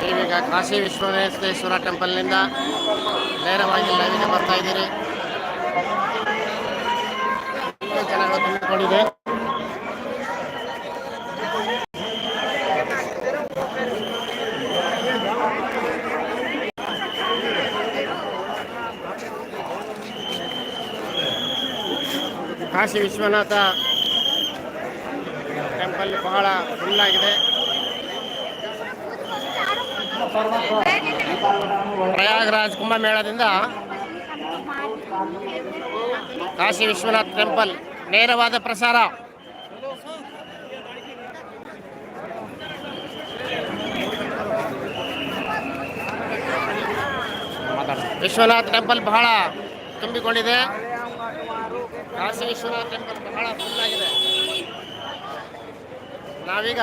ನೀವೀಗ ಕಾಶಿ ವಿಶ್ವೇಶ್ವರ ಟೆಂಪಲ್ನಿಂದ ನೇರವಾಗಿ ಲೈವಿಗೆ ಬರ್ತಾ ಇದ್ದೀರಿ. ಜನಗಳು ತುಂಬಿಕೊಂಡಿದೆ. ಕಾಶಿ ವಿಶ್ವನಾಥ ಟೆಂಪಲ್ ಬಹಳ ಫುಲ್ ಆಗಿದೆ. ಪ್ರಯಾಗರಾಜ್ ಕುಂಭಮೇಳದಿಂದ ಕಾಶಿ ವಿಶ್ವನಾಥ್ ಟೆಂಪಲ್ ನೇರವಾದ ಪ್ರಸಾರ. ವಿಶ್ವನಾಥ್ ಟೆಂಪಲ್ ಬಹಳ ತುಂಬಿಕೊಂಡಿದೆ. ಕಾಶಿ ವಿಶ್ವನಾಥ್ ಟೆಂಪಲ್ ಬಹಳ ಫುಲ್ ನಾವೀಗ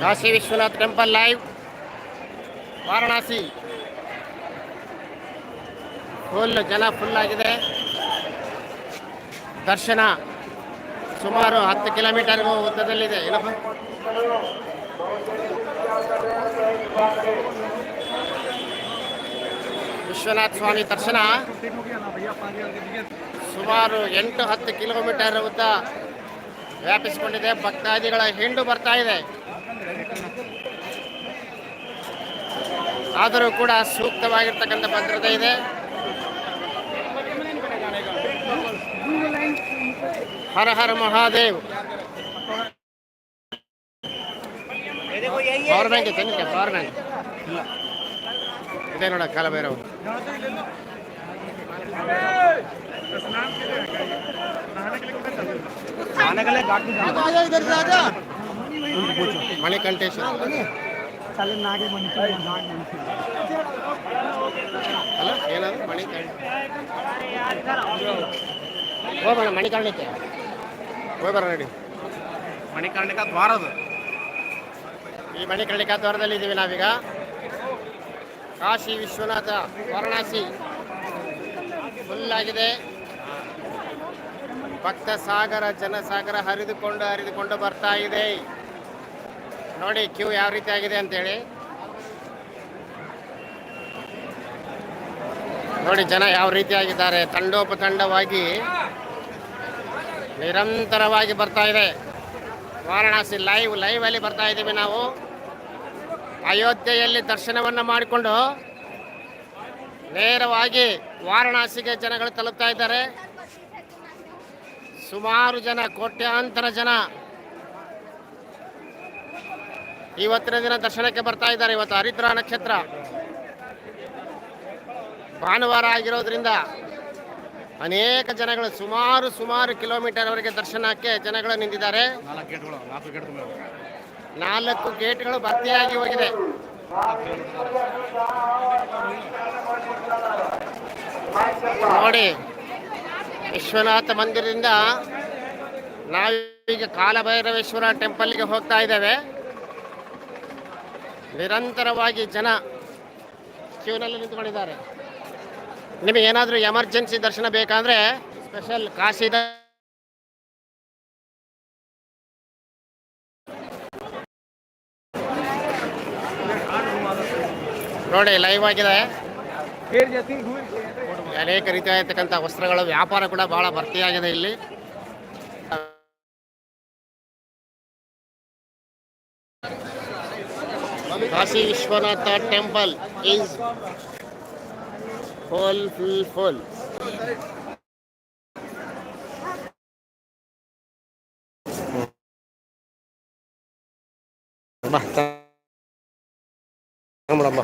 Kashi Vishwanath temple live Varanasi full ಜನ ಫುಲ್ ಆಗಿದೆ ದರ್ಶನ ಸುಮಾರು ಹತ್ತು ಕಿಲೋಮೀಟರ್ಗೂ ಉದ್ದದಲ್ಲಿದೆ ಏನಪ್ಪ ವಿಶ್ವನಾಥ ಸ್ವಾಮಿ ದರ್ಶನ ಸುಮಾರು ಎಂಟು ಹತ್ತು ಕಿಲೋಮೀಟರ್ ಉದ್ದ ವ್ಯಾಪಿಸಿಕೊಂಡಿದೆ. ಭಕ್ತಾದಿಗಳ ಹಿಂಡು ಬರ್ತಾ ಇದೆ. ಆದರೂ ಕೂಡ ಸೂಕ್ತವಾಗಿರ್ತಕ್ಕಂಥ ಭದ್ರತೆ ಇದೆ. ಹರ ಹರ ಮಹಾದೇವ್. ಪವರ್ ಬ್ಯಾಂಕ್ ಇದೆ ನೋಡ ಕಾಲಭೈರವ್ ಮಣಿಕಂಠೇಶ್ವರ ಅಲ್ಲ ಏನಾದ್ರು ಮಣಿಕಂಠ. ಹೋಗೋಣ ಮಣಿಕರ್ಣಿಕೆ. ಹೋಗಿ ಬರೋಣ ನಡಿ. ಮಣಿಕರ್ಣಿಕ ದ್ವಾರದ ಈ ಮಣಿಕರ್ಣಿಕಾ ದ್ವಾರದಲ್ಲಿ ಇದ್ದೀವಿ ನಾವೀಗ. ಕಾಶಿ ವಿಶ್ವನಾಥ ವಾರಣಾಸಿ. ಫುಲ್ ಆಗಿದೆ ಭಕ್ತ ಸಾಗರ, ಜನಸಾಗರ ಹರಿದುಕೊಂಡು ಹರಿದುಕೊಂಡು ಬರ್ತಾ ಇದೆ. ನೋಡಿ, ಕ್ಯೂ ಯಾವ ರೀತಿ ಆಗಿದೆ ಅಂತೇಳಿ. ನೋಡಿ, ಜನ ಯಾವ ರೀತಿ ಆಗಿದ್ದಾರೆ. ತಂಡೋಪತಂಡವಾಗಿ ನಿರಂತರವಾಗಿ ಬರ್ತಾ ಇದೆ. ವಾರಣಾಸಿ ಲೈವ್ ಲೈವ್ ಅಲ್ಲಿ ಬರ್ತಾ ಇದ್ದೀವಿ ನಾವು. ಅಯೋಧ್ಯೆಯಲ್ಲಿ ದರ್ಶನವನ್ನು ಮಾಡಿಕೊಂಡು ನೇರವಾಗಿ ವಾರಣಾಸಿಗೆ ಜನಗಳು ತಲುಪ್ತಾ ಇದ್ದಾರೆ. ಸುಮಾರು ಜನ ಕೋಟ್ಯಾಂತರ ಜನ ಇವತ್ತಿನ ದಿನ ದರ್ಶನಕ್ಕೆ ಬರ್ತಾ ಇದ್ದಾರೆ. ಇವತ್ತು ಹರಿದ್ರ ನಕ್ಷತ್ರ ಭಾನುವಾರ ಆಗಿರೋದ್ರಿಂದ ಅನೇಕ ಜನಗಳು ಸುಮಾರು ಸುಮಾರು ಕಿಲೋಮೀಟರ್ ವರೆಗೆ ದರ್ಶನಕ್ಕೆ ಜನಗಳು ನಿಂತಿದ್ದಾರೆ. ನಾಲ್ಕು ಗೇಟ್ಗಳು ಭರ್ತಿಯಾಗಿ ಹೋಗಿದೆ. ನೋಡಿ, ವಿಶ್ವನಾಥ ಮಂದಿರದಿಂದ ನಾವೀಗ ಕಾಲಭೈರವೇಶ್ವರ ಟೆಂಪಲ್ಗೆ ಹೋಗ್ತಾ ಇದ್ದೇವೆ. ನಿರಂತರವಾಗಿ ಜನ ಕ್ಯೂನಲ್ಲಿ ನಿಂತ್ಕೊಂಡಿದ್ದಾರೆ. ನಿಮಗೆ ಏನಾದರೂ ಎಮರ್ಜೆನ್ಸಿ ದರ್ಶನ ಬೇಕಂದ್ರೆ ಸ್ಪೆಷಲ್ ಕಾಶಿದ ನೋಡಿ ಲೈವ್ ಆಗಿದೆ. ಅನೇಕ ರೀತಿಯಾಗಿರ್ತಕ್ಕಂಥ ವಸ್ತ್ರಗಳ ವ್ಯಾಪಾರ ಕೂಡ ಬಹಳ ಭರ್ತಿಯಾಗಿದೆ ಇಲ್ಲಿ. Kashi Vishwanatha temple is full full full ಬಾ.